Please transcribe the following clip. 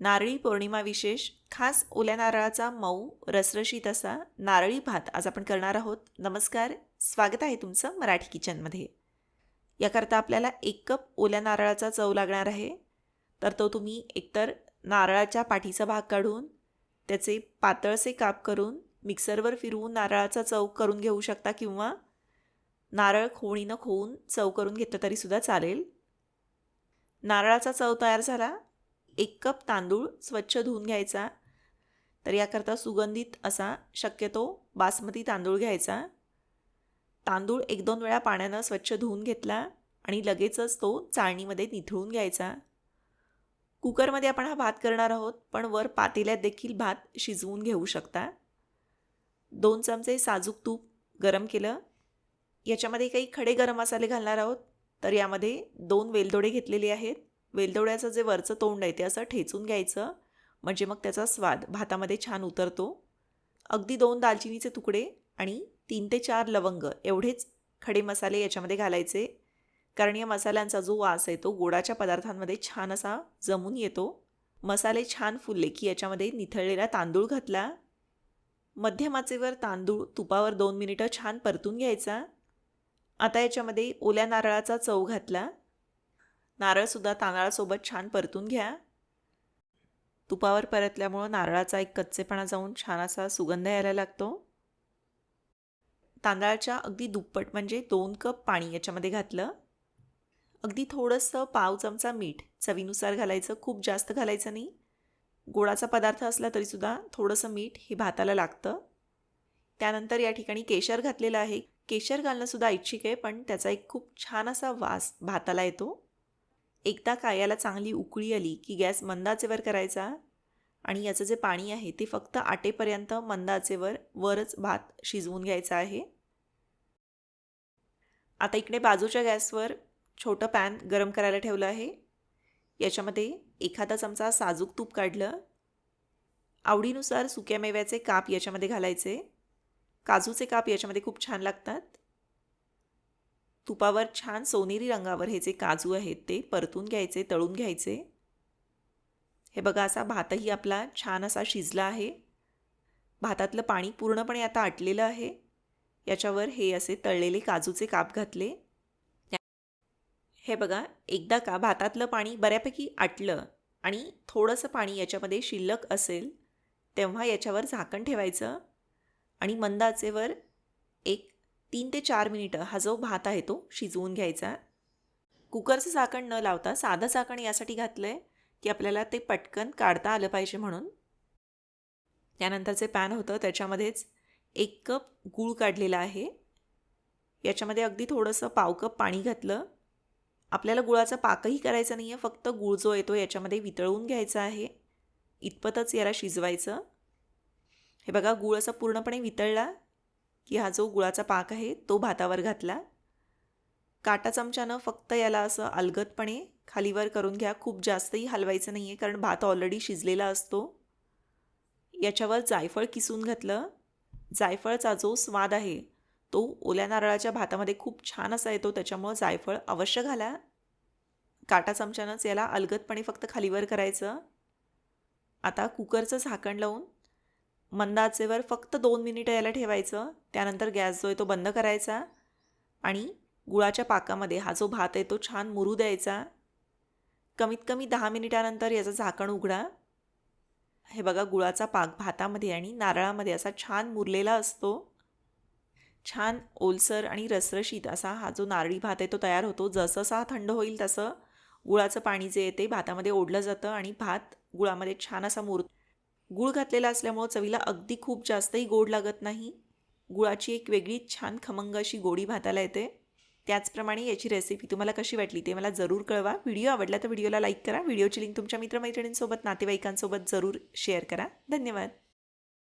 नारळी पौर्णिमा विशेष खास ओल्या नारळाचा मऊ रसरशीत असा नारळी भात आज आपण करणार आहोत. नमस्कार स्वागत आहे तुमचं मराठी किचनमध्ये. याकरता आपल्याला एक कप ओल्या नारळाचा चव लागणार आहे. तर तो तुम्ही एकतर नारळाच्या पाठीचा भाग काढून त्याचे पातळसे काप करून मिक्सरवर फिरवून नारळाचा चव करून घेऊ शकता किंवा नारळ खोणीनं खोवून चव करून घेतलं तरीसुद्धा चालेल. नारळाचा चव तयार झाला. एक कप तांदूळ स्वच्छ धुवून घ्यायचा. तर याकरता सुगंधित असा शक्यतो बासमती तांदूळ घ्यायचा. तांदूळ एक दोन वेळा पाण्यानं स्वच्छ धुवून घेतला आणि लगेचच तो चाळणीमध्ये निथळून घ्यायचा. कुकरमध्ये आपण हा भात करणार आहोत पण वर पातेल्यात देखील भात शिजवून घेऊ शकता. दोन चमचे साजूक तूप गरम केलं. याच्यामध्ये काही खडे गरम मसाले घालणार आहोत तर यामध्ये दोन वेलदोडे घेतलेले आहेत. वेलदोड्याचं जे वरचं तोंड आहे ते असं ठेचून घ्यायचं. म्हणजे मग त्याचा स्वाद भातामध्ये छान उतरतो. अगदी दोन दालचिनीचे तुकडे आणि तीन ते चार लवंग एवढेच खडे मसाले याच्यामध्ये घालायचे. कारण या मसाल्यांचा जो वास आहे तो गोडाच्या पदार्थांमध्ये छान असा जमून येतो. मसाले छान फुलले की याच्यामध्ये निथळलेला तांदूळ घातला. मध्यमाचेवर तांदूळ तुपावर दोन मिनिटं छान परतून घ्यायचा. आता याच्यामध्ये ओल्या नारळाचा चव घातला. नारळसुद्धा तांदळासोबत छान परतून घ्या. तुपावर परतल्यामुळं नारळाचा एक कच्चेपणा जाऊन छान असा सुगंध यायला लागतो. तांदळाच्या अगदी दुप्पट म्हणजे दोन कप पाणी याच्यामध्ये घातलं. अगदी थोडंसं पाव चमचा मीठ चवीनुसार घालायचं खूप जास्त घालायचं नाही. गोडाचा पदार्थ असला तरीसुद्धा थोडंसं मीठ हे भाताला लागतं. त्यानंतर या ठिकाणी केशर घातलेलं आहे. केशर घालणंसुद्धा ऐच्छिक आहे पण त्याचा एक खूप छान असा वास भाताला येतो. एकदा कायाला चांगली उकळी आली की गॅस मंदाचेवर करायचा आणि याचं जे पाणी आहे ते फक्त आटेपर्यंत मंदाचेवर वरच भात शिजवून घ्यायचा आहे. आता इकडे बाजूच्या गॅसवर छोटं पॅन गरम करायला ठेवलं आहे. याच्यामध्ये एखादा चमचा साजूक तूप काढलं. आवडीनुसार सुक्या मेव्याचे काप याच्यामध्ये घालायचे. काजूचे काप याच्यामध्ये खूप छान लागतात. तुपावर छान सोनेरी रंगावर हे जे काजू आहेत ते परतून घ्यायचे तळून घ्यायचे. हे बघा असा भातही आपला छान असा शिजला आहे. भातातलं पाणी पूर्णपणे आता आटलेलं आहे. याच्यावर हे असे तळलेले काजूचे काप घातले. हे बघा एकदा का भातातलं पाणी बऱ्यापैकी आटलं आणि थोडंसं पाणी याच्यामध्ये शिल्लक असेल तेव्हा याच्यावर झाकण ठेवायचं आणि मंद आचेवर एक तीन ते चार मिनिटं हा जो भात आहे तो शिजवून घ्यायचा. कुकरचं झाकण न लावता साधं झाकण यासाठी घातलं आहे की आपल्याला ते पटकन काढता आलं पाहिजे म्हणून. त्यानंतरचे पॅन होतं त्याच्यामध्येच एक कप गूळ काढलेला आहे. याच्यामध्ये अगदी थोडंसं पाव कप पाणी घातलं. आपल्याला गुळाचा पाकही करायचा नाही आहे फक्त गूळ जो येतो याच्यामध्ये वितळवून घ्यायचा आहे. इतपतच याला शिजवायचं. हे बघा गूळ असा पूर्णपणे वितळला. की हा जो गुळाचा पाक आहे तो भातावर घातला. काटा चमच्यानं फक्त याला असं अलगदपणे खालीवर करून घ्या. खूप जास्तही हलवायचं नाही आहे कारण भात ऑलरेडी शिजलेला असतो. याच्यावर जायफळ किसून घातलं. जायफळचा जो स्वाद आहे तो ओल्या नारळाच्या भातामध्ये खूप छान असा येतो. त्याच्यामुळं जायफळ अवश्य घाला. काटा चमच्यानंच याला अलगदपणे फक्त खालीवर करायचं. आता कुकरचं झाकण लावून मंद आचेवर फक्त दोन मिनिटं याला ठेवायचं. त्यानंतर गॅस जो आहे तो बंद करायचा. आणि गुळाच्या पाकामध्ये हा जो भात आहे तो छान मुरू द्यायचा. कमीत कमी दहा मिनिटानंतर याचं झाकण उघडा. हे बघा गुळाचा पाक भातामध्ये आणि नारळामध्ये असा छान मुरलेला असतो. छान ओलसर आणि रसरशीत असा हा जो नारळी भात आहे तो तयार होतो. जसंसा हा थंड होईल तसं गुळाचं पाणी जे आहे ते भातामध्ये ओढलं जातं आणि भात गुळामध्ये छान असा मुर गूळ घातलेला असल्यामुळं चवीला अगदी खूप जास्तही गोड लागत नाही. गुळाची एक वेगळी छान खमंग अशी गोडी भाताला येते. त्याचप्रमाणे याची रेसिपी तुम्हाला कशी वाटली ते मला जरूर कळवा. व्हिडिओ आवडला तर व्हिडिओला लाईक करा. व्हिडिओची लिंक तुमच्या मित्रमैत्रिणींसोबत नातेवाईकांसोबत जरूर शेअर करा. धन्यवाद.